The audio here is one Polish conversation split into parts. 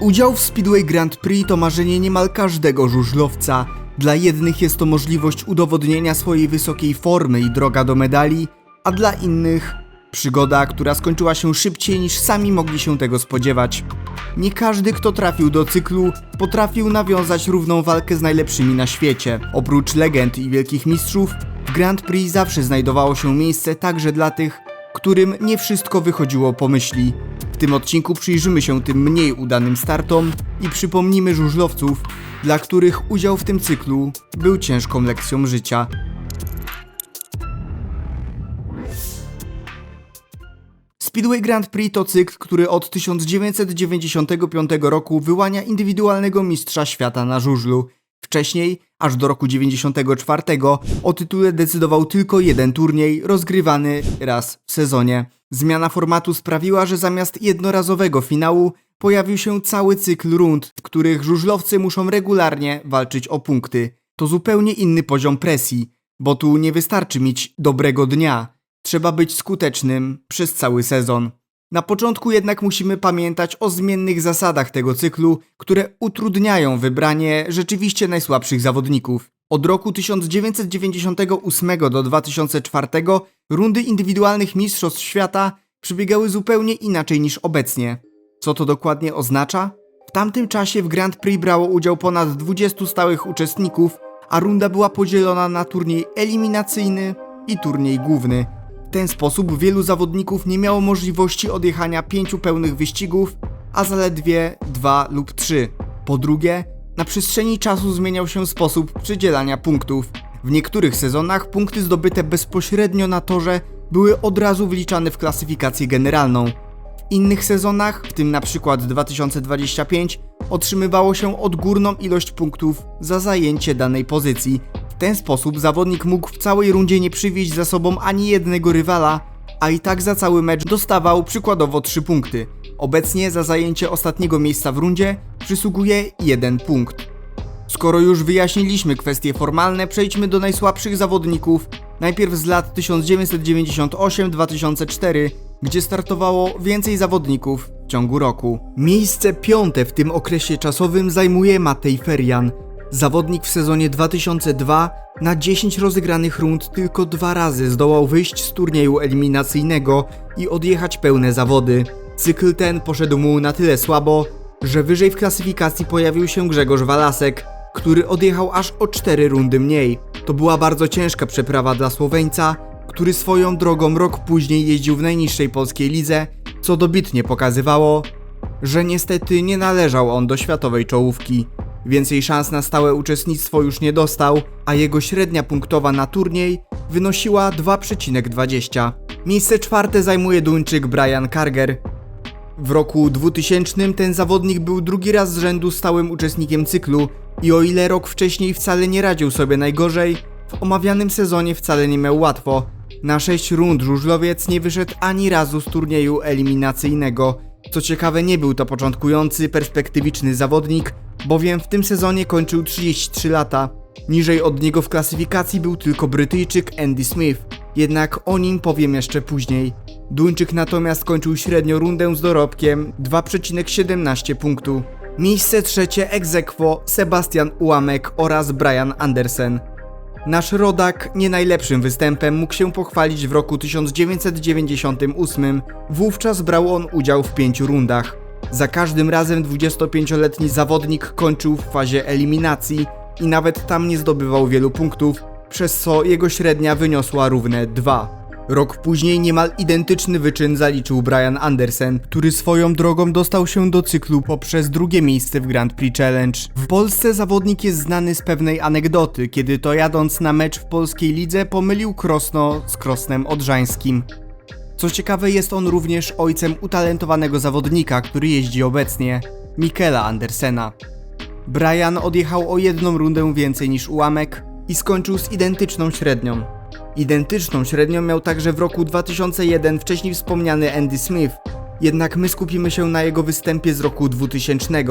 Udział w Speedway Grand Prix to marzenie niemal każdego żużlowca. Dla jednych jest to możliwość udowodnienia swojej wysokiej formy i droga do medali, a dla innych przygoda, która skończyła się szybciej niż sami mogli się tego spodziewać. Nie każdy, kto trafił do cyklu, potrafił nawiązać równą walkę z najlepszymi na świecie. Oprócz legend i wielkich mistrzów, w Grand Prix zawsze znajdowało się miejsce także dla tych, którym nie wszystko wychodziło po myśli. Tym odcinku przyjrzymy się tym mniej udanym startom i przypomnimy żużlowców, dla których udział w tym cyklu był ciężką lekcją życia. Speedway Grand Prix to cykl, który od 1995 roku wyłania indywidualnego mistrza świata na żużlu. Wcześniej, aż do roku 94, o tytule decydował tylko jeden turniej, rozgrywany raz w sezonie. Zmiana formatu sprawiła, że zamiast jednorazowego finału pojawił się cały cykl rund, w których żużlowcy muszą regularnie walczyć o punkty. To zupełnie inny poziom presji, bo tu nie wystarczy mieć dobrego dnia, trzeba być skutecznym przez cały sezon. Na początku jednak musimy pamiętać o zmiennych zasadach tego cyklu, które utrudniają wybranie rzeczywiście najsłabszych zawodników. Od roku 1998 do 2004 rundy indywidualnych Mistrzostw Świata przebiegały zupełnie inaczej niż obecnie. Co to dokładnie oznacza? W tamtym czasie w Grand Prix brało udział ponad 20 stałych uczestników, a runda była podzielona na turniej eliminacyjny i turniej główny. W ten sposób wielu zawodników nie miało możliwości odjechania pięciu pełnych wyścigów, a zaledwie dwa lub trzy. Po drugie, na przestrzeni czasu zmieniał się sposób przydzielania punktów. W niektórych sezonach punkty zdobyte bezpośrednio na torze były od razu wliczane w klasyfikację generalną. W innych sezonach, w tym na przykład 2025, otrzymywało się odgórną ilość punktów za zajęcie danej pozycji. Ten sposób zawodnik mógł w całej rundzie nie przywieźć za sobą ani jednego rywala, a i tak za cały mecz dostawał przykładowo 3 punkty. Obecnie za zajęcie ostatniego miejsca w rundzie przysługuje 1 punkt. Skoro już wyjaśniliśmy kwestie formalne, przejdźmy do najsłabszych zawodników. Najpierw z lat 1998-2004, gdzie startowało więcej zawodników w ciągu roku. Miejsce piąte w tym okresie czasowym zajmuje Matej Ferian. Zawodnik w sezonie 2002 na 10 rozegranych rund tylko dwa razy zdołał wyjść z turnieju eliminacyjnego i odjechać pełne zawody. Cykl ten poszedł mu na tyle słabo, że wyżej w klasyfikacji pojawił się Grzegorz Walasek, który odjechał aż o 4 rundy mniej. To była bardzo ciężka przeprawa dla Słoweńca, który swoją drogą rok później jeździł w najniższej polskiej lidze, co dobitnie pokazywało, że niestety nie należał on do światowej czołówki. Więcej szans na stałe uczestnictwo już nie dostał, a jego średnia punktowa na turniej wynosiła 2,20. Miejsce czwarte zajmuje Duńczyk Brian Karger. W roku 2000 ten zawodnik był drugi raz z rzędu stałym uczestnikiem cyklu i o ile rok wcześniej wcale nie radził sobie najgorzej, w omawianym sezonie wcale nie miał łatwo. Na 6 rund żużlowiec nie wyszedł ani razu z turnieju eliminacyjnego. Co ciekawe, nie był to początkujący, perspektywiczny zawodnik, bowiem w tym sezonie kończył 33 lata. Niżej od niego w klasyfikacji był tylko Brytyjczyk Andy Smith, jednak o nim powiem jeszcze później. Duńczyk natomiast kończył średnio rundę z dorobkiem 2,17 punktu. Miejsce trzecie aequo Sebastian Ułamek oraz Brian Andersen. Nasz rodak nie najlepszym występem mógł się pochwalić w roku 1998. Wówczas brał on udział w pięciu rundach. Za każdym razem 25-letni zawodnik kończył w fazie eliminacji i nawet tam nie zdobywał wielu punktów, przez co jego średnia wyniosła równe 2. Rok później niemal identyczny wyczyn zaliczył Brian Andersen, który swoją drogą dostał się do cyklu poprzez drugie miejsce w Grand Prix Challenge. W Polsce zawodnik jest znany z pewnej anegdoty, kiedy to jadąc na mecz w polskiej lidze pomylił Krosno z Krosnem Odrzańskim. Co ciekawe jest on również ojcem utalentowanego zawodnika, który jeździ obecnie, Mikela Andersena. Brian odjechał o jedną rundę więcej niż ułamek i skończył z identyczną średnią. Identyczną średnią miał także w roku 2001 wcześniej wspomniany Andy Smith, jednak my skupimy się na jego występie z roku 2000.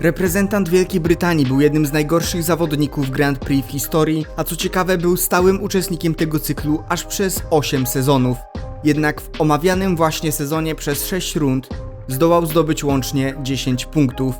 Reprezentant Wielkiej Brytanii był jednym z najgorszych zawodników Grand Prix w historii, a co ciekawe był stałym uczestnikiem tego cyklu aż przez 8 sezonów. Jednak w omawianym właśnie sezonie przez 6 rund zdołał zdobyć łącznie 10 punktów.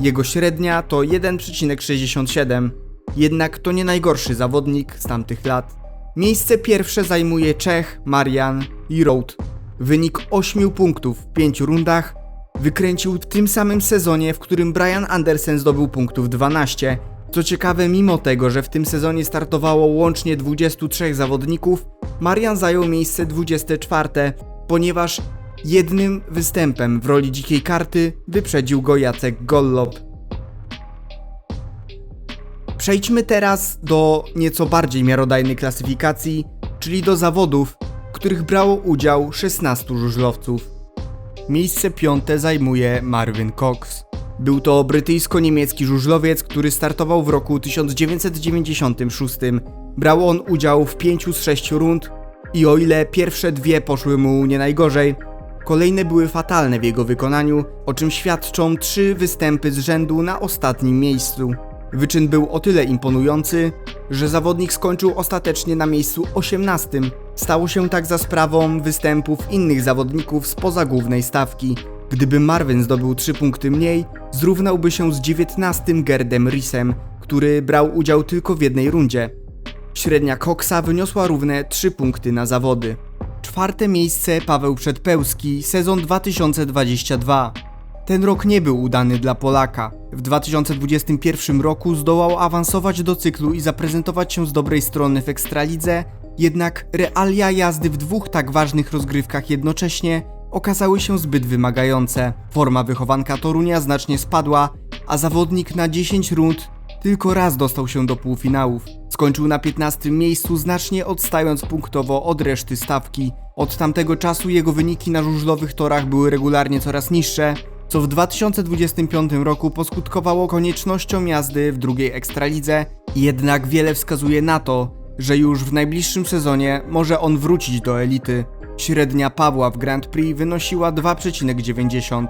Jego średnia to 1,67, jednak to nie najgorszy zawodnik z tamtych lat. Miejsce pierwsze zajmuje Czech Marian Jiroud. Wynik 8 punktów w 5 rundach wykręcił w tym samym sezonie, w którym Brian Andersen zdobył punktów 12. Co ciekawe, mimo tego, że w tym sezonie startowało łącznie 23 zawodników, Marian zajął miejsce 24, ponieważ jednym występem w roli dzikiej karty wyprzedził go Jacek Gollop. Przejdźmy teraz do nieco bardziej miarodajnej klasyfikacji, czyli do zawodów, w których brało udział 16 żużlowców. Miejsce piąte zajmuje Marvin Cox. Był to brytyjsko-niemiecki żużlowiec, który startował w roku 1996. Brał on udział w 5 z 6 rund i o ile pierwsze dwie poszły mu nie najgorzej, kolejne były fatalne w jego wykonaniu, o czym świadczą trzy występy z rzędu na ostatnim miejscu. Wyczyn był o tyle imponujący, że zawodnik skończył ostatecznie na miejscu 18. Stało się tak za sprawą występów innych zawodników spoza głównej stawki. Gdyby Marvin zdobył 3 punkty mniej, zrównałby się z 19 Gerdem Risem, który brał udział tylko w jednej rundzie. Średnia Coxa wyniosła równe 3 punkty na zawody. Czwarte miejsce Paweł Przedpełski, sezon 2022. Ten rok nie był udany dla Polaka. W 2021 roku zdołał awansować do cyklu i zaprezentować się z dobrej strony w Ekstralidze, jednak realia jazdy w dwóch tak ważnych rozgrywkach jednocześnie okazały się zbyt wymagające. Forma wychowanka Torunia znacznie spadła, a zawodnik na 10 rund tylko raz dostał się do półfinałów. Skończył na 15 miejscu, znacznie odstając punktowo od reszty stawki. Od tamtego czasu jego wyniki na żużlowych torach były regularnie coraz niższe, co w 2025 roku poskutkowało koniecznością jazdy w drugiej ekstralidze, jednak wiele wskazuje na to, że już w najbliższym sezonie może on wrócić do elity. Średnia Pawła w Grand Prix wynosiła 2,90.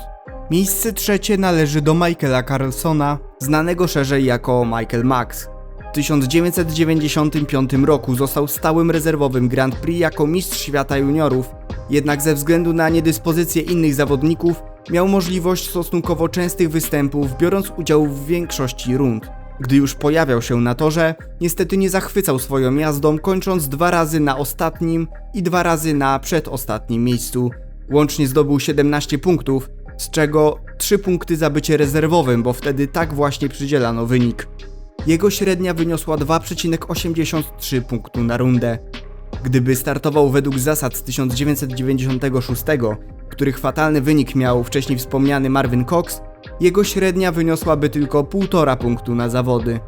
Miejsce trzecie należy do Michaela Carlsona, znanego szerzej jako Michael Max. W 1995 roku został stałym rezerwowym Grand Prix jako mistrz świata juniorów, jednak ze względu na niedyspozycję innych zawodników miał możliwość stosunkowo częstych występów, biorąc udział w większości rund. Gdy już pojawiał się na torze, niestety nie zachwycał swoją jazdą, kończąc dwa razy na ostatnim i dwa razy na przedostatnim miejscu. Łącznie zdobył 17 punktów, z czego 3 punkty za bycie rezerwowym, bo wtedy tak właśnie przydzielano wynik. Jego średnia wyniosła 2,83 punktu na rundę. Gdyby startował według zasad z 1996, których fatalny wynik miał wcześniej wspomniany Marvin Cox, jego średnia wyniosłaby tylko 1,5 punktu na zawody.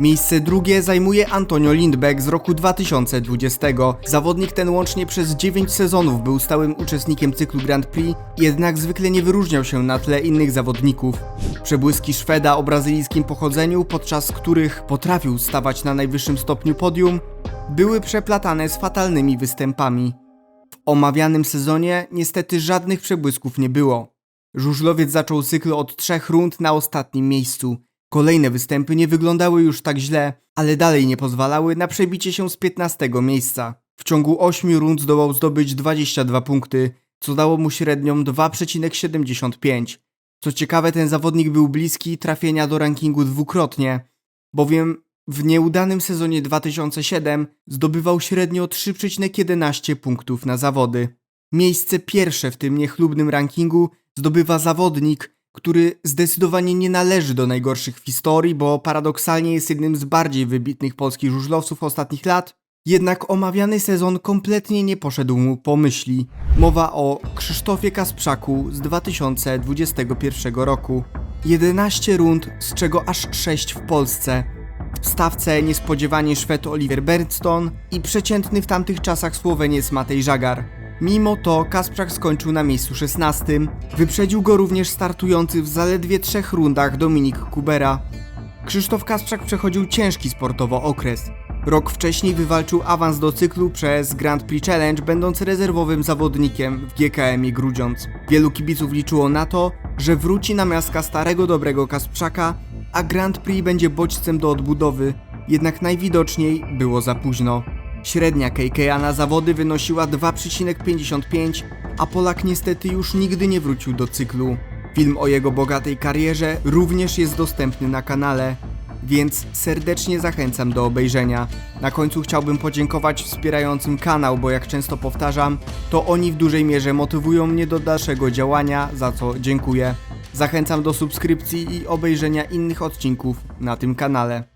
Miejsce drugie zajmuje Antonio Lindbeck z roku 2020. Zawodnik ten łącznie przez 9 sezonów był stałym uczestnikiem cyklu Grand Prix, jednak zwykle nie wyróżniał się na tle innych zawodników. Przebłyski Szweda o brazylijskim pochodzeniu, podczas których potrafił stawać na najwyższym stopniu podium, były przeplatane z fatalnymi występami. W omawianym sezonie niestety żadnych przebłysków nie było. Żużlowiec zaczął cykl od trzech rund na ostatnim miejscu. Kolejne występy nie wyglądały już tak źle, ale dalej nie pozwalały na przebicie się z 15 miejsca. W ciągu 8 rund zdołał zdobyć 22 punkty, co dało mu średnią 2,75. Co ciekawe, ten zawodnik był bliski trafienia do rankingu dwukrotnie, bowiem w nieudanym sezonie 2007 zdobywał średnio 3,11 punktów na zawody. Miejsce pierwsze w tym niechlubnym rankingu zdobywa zawodnik, który zdecydowanie nie należy do najgorszych w historii, bo paradoksalnie jest jednym z bardziej wybitnych polskich żużlowców ostatnich lat. Jednak omawiany sezon kompletnie nie poszedł mu po myśli. Mowa o Krzysztofie Kasprzaku z 2021 roku. 11 rund, z czego aż 6 w Polsce. W stawce niespodziewanie Szwed Oliver Bernston i przeciętny w tamtych czasach Słoweniec Matej Żagar. Mimo to Kasprzak skończył na miejscu 16. Wyprzedził go również startujący w zaledwie trzech rundach Dominik Kubera. Krzysztof Kasprzak przechodził ciężki sportowo okres. Rok wcześniej wywalczył awans do cyklu przez Grand Prix Challenge, będąc rezerwowym zawodnikiem w GKM-ie Grudziądz. Wielu kibiców liczyło na to, że wróci na miaska starego dobrego Kasprzaka, a Grand Prix będzie bodźcem do odbudowy, jednak najwidoczniej było za późno. Średnia KKA na zawody wynosiła 2,55, a Polak niestety już nigdy nie wrócił do cyklu. Film o jego bogatej karierze również jest dostępny na kanale, więc serdecznie zachęcam do obejrzenia. Na końcu chciałbym podziękować wspierającym kanał, bo jak często powtarzam, to oni w dużej mierze motywują mnie do dalszego działania, za co dziękuję. Zachęcam do subskrypcji i obejrzenia innych odcinków na tym kanale.